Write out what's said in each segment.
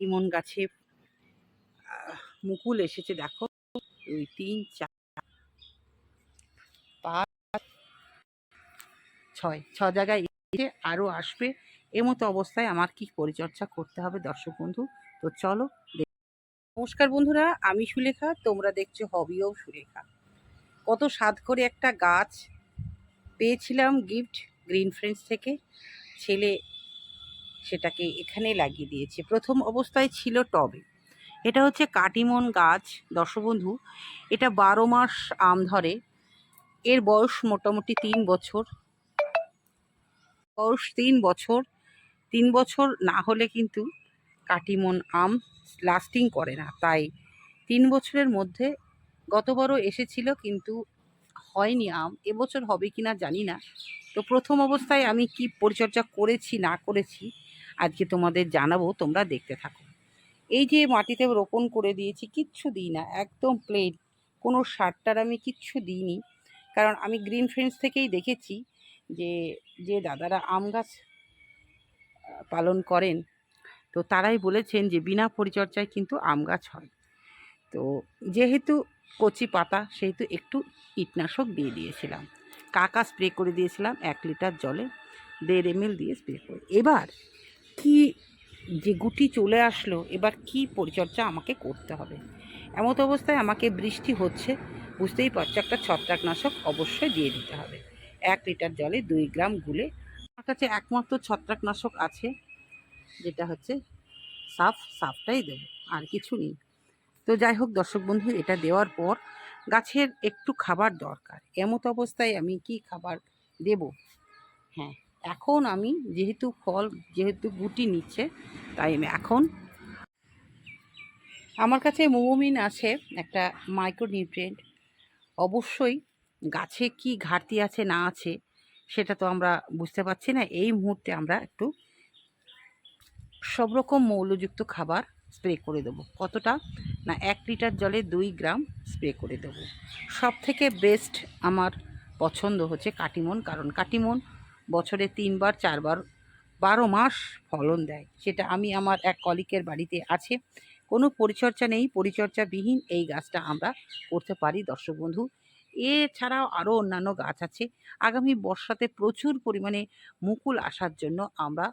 ইমন গাছে মুকুল এসেছে, দেখো। দুই, তিন, চার, পাঁচ, ছয়, ছ জায়গায় এসে আরও আসবে। এমতো অবস্থায় আমার কি পরিচর্যা করতে হবে, দর্শক বন্ধু? তো চলো নমস্কার বন্ধুরা, আমি সুলেখা, তোমরা দেখছ হবিও সুলেখা কত স্বাদ করে একটা গাছ পেয়েছিলাম গিফট গ্রিন ফ্রেন্ডস থেকে। ছেলে সেটাকে এখানে লাগিয়ে দিয়েছে। প্রথম অবস্থায় ছিল টবে। এটা হচ্ছে কাটিমন গাছ, দর্শবন্ধু। এটা বারো মাস আম ধরে। এর বয়স মোটামুটি তিন বছর। বয়স তিন বছর। তিন বছর না হলে কিন্তু কাটিমন আম লাস্টিং করে না। তাই তিন বছরের মধ্যে গতবারও এসেছিল কিন্তু হয়নি আম। এবছর হবে কিনা জানি না। তো প্রথম অবস্থায় আমি কি পরিচর্যা করেছি, না করেছি আজকে তোমাদের জানাব, তোমরা দেখতে থাকো। এই যে মাটিতে রোপণ করে দিয়েছি, কিচ্ছু দিই না, একদম প্লেন কোনো সারটার আমি কিচ্ছু দিইনি। কারণ আমি গ্রিন ফ্রেন্ডস থেকেই দেখেছি যে যে দাদারা আম গাছ পালন করেন। তো তারাই বলেছেন যে, বিনা পরিচর্যায় কিন্তু আম গাছ হয়। তো যেহেতু কচি পাতা, সেহেতু একটু কীটনাশক দিয়ে দিয়েছিলাম। কাকা স্প্রে করে দিয়েছিলাম এক লিটার জলে। দেড় এম দিয়ে স্প্রে করে। এবার কি যে গুটি চলে আসলো, এবার কি পরিচর্যা আমাকে করতে হবে? এমত অবস্থায় আমাকে বৃষ্টি হচ্ছে, বুঝতেই পারছ একটা ছত্রাকনাশক অবশ্যই দিয়ে দিতে হবে। এক লিটার জলে দুই গ্রাম গুলে, আমার কাছে একমাত্র ছত্রাকনাশক আছে, যেটা হচ্ছে সাফ, সাফটাই দেবো, আর কিছু নেই। তো যাই হোক দর্শক বন্ধু, এটা দেওয়ার পর গাছের একটু খাবার দরকার। এমত অবস্থায় আমি কি খাবার দেব? হ্যাঁ এখন আমি যেহেতু ফল, যেহেতু গুটি নিচ্ছে, তাই আমি এখন আমার কাছে মোমোমিন আছে একটা মাইক্রোনিউট্রিয়েন্ট। অবশ্যই গাছে কি ঘাটতি আছে, না আছে, সেটা তো আমরা বুঝতে পারছি না। এই মুহূর্তে আমরা একটু সব রকম মৌলযুক্ত খাবার স্প্রে করে দেবো। কতটা? না, এক লিটার জলে দুই গ্রাম স্প্রে করে দেবো। সব থেকে বেস্ট আমার পছন্দ হচ্ছে কাটিমন, কারণ কাটিমন বছরে তিনবার, চারবার, বারো মাস ফলন দেয়। সেটা আমি আমার এক কলিকের বাড়িতে আছে। কোনো পরিচর্যা নেই, পরিচর্যাবিহীন এই গাছটা আমরা করতে পারি দর্শক বন্ধু। এছাড়াও আরও অন্যান্য গাছ আছে। আগামী বর্ষাতে প্রচুর পরিমাণে মুকুল আসার জন্য আমরা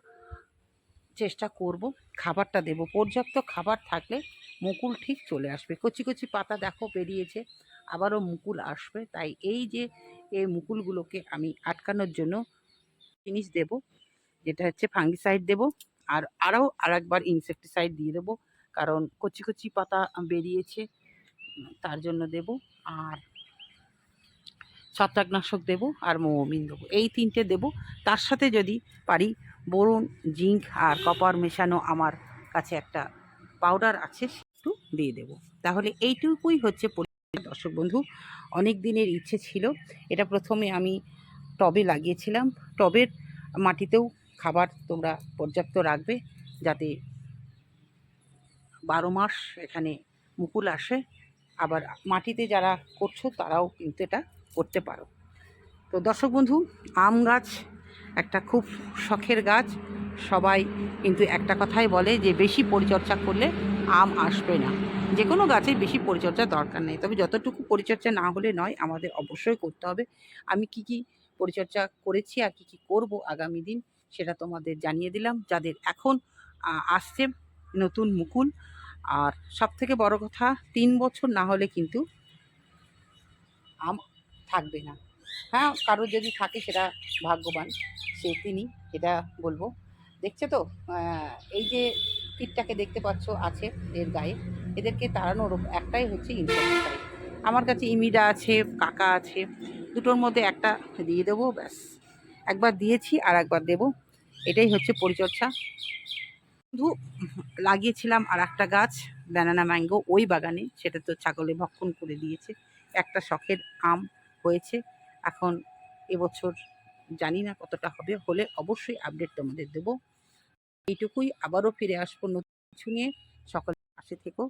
চেষ্টা করব। খাবারটা দেব। পর্যাপ্ত খাবার থাকলে মুকুল ঠিক চলে আসবে। কচি কচি পাতা দেখো বেরিয়েছে, আবারও মুকুল আসবে। তাই এই যে এই মুকুলগুলোকে আমি আটকানোর জন্য জিনিস দেব, যেটা হচ্ছে ফাঙ্গিসাইড দেব, আর আরও আরেকবার ইনসেকটিসাইড দিয়ে দেবো, কারণ কচি কচি পাতা বেরিয়েছে, তার জন্য দেব, আর ছত্রাকনাশক দেব, আর মোমিন দেবো, এই তিনটে দেব। তার সাথে যদি পারি বোরন জিঙ্ক আর কপার মেশানো আমার কাছে একটা পাউডার আছে একটু দিয়ে দেব। তাহলে এইটুকুই হচ্ছে দর্শক বন্ধু, অনেক দিনের ইচ্ছে ছিল, এটা প্রথমে আমি টবে লাগিয়েছিলাম। টবের মাটিতেও খাবার তোমরা পর্যাপ্ত রাখবে যাতে বারো মাস এখানে মুকুল আসে। আবার মাটিতে যারা করছ তারাও কিন্তু এটা করতে পারো। তো দর্শক বন্ধু, আম গাছ একটা খুব শখের গাছ। সবাই কিন্তু একটা কথাই বলে যে বেশি পরিচর্যা করলে আম আসবে না। যে কোনো গাছে বেশি পরিচর্যা দরকার নেই। তবে যতটুকু পরিচর্যা না হলে নয়, আমাদের অবশ্যই করতে হবে। আমি কি কি পরিচর্যা করেছি আর কি কি করব আগামী দিন সেটা তোমাদের জানিয়ে দিলাম। যাদের এখন আসছে নতুন মুকুল, আর সব থেকে বড় কথা তিন বছর না হলে কিন্তু আম থাকবে না। হ্যাঁ কারোর যদি থাকে সেটা ভাগ্যবান, সে তিনি এটা বলব। দেখছে তো এই যে কীটটাকে দেখতে পাচ্ছ আছে এর গায়ে, এদেরকে তাড়ানোর একটাই হচ্ছে ইনসেক্টিসাইড আমার কাছে ইমিডা আছে, কাকা আছে দুটোর মধ্যে একটা দিয়ে দেবো, ব্যাস। একবার দিয়েছি আর একবার দেবো। এটাই হচ্ছে পরিচর্যা। শুধু লাগিয়েছিলাম আর একটা গাছ ব্যানানা ম্যাঙ্গো ওই বাগানে। সেটা তো ছাগলে ভক্ষণ করে দিয়েছে। একটা শখের আম হয়েছে। এখন এবছর জানি না কতটা হবে। হলে অবশ্যই আপডেট তোমাদের দেবো। এইটুকুই। আবারও ফিরে আসব নতুন কিছু নিয়ে। সকলের পাশে থেকো।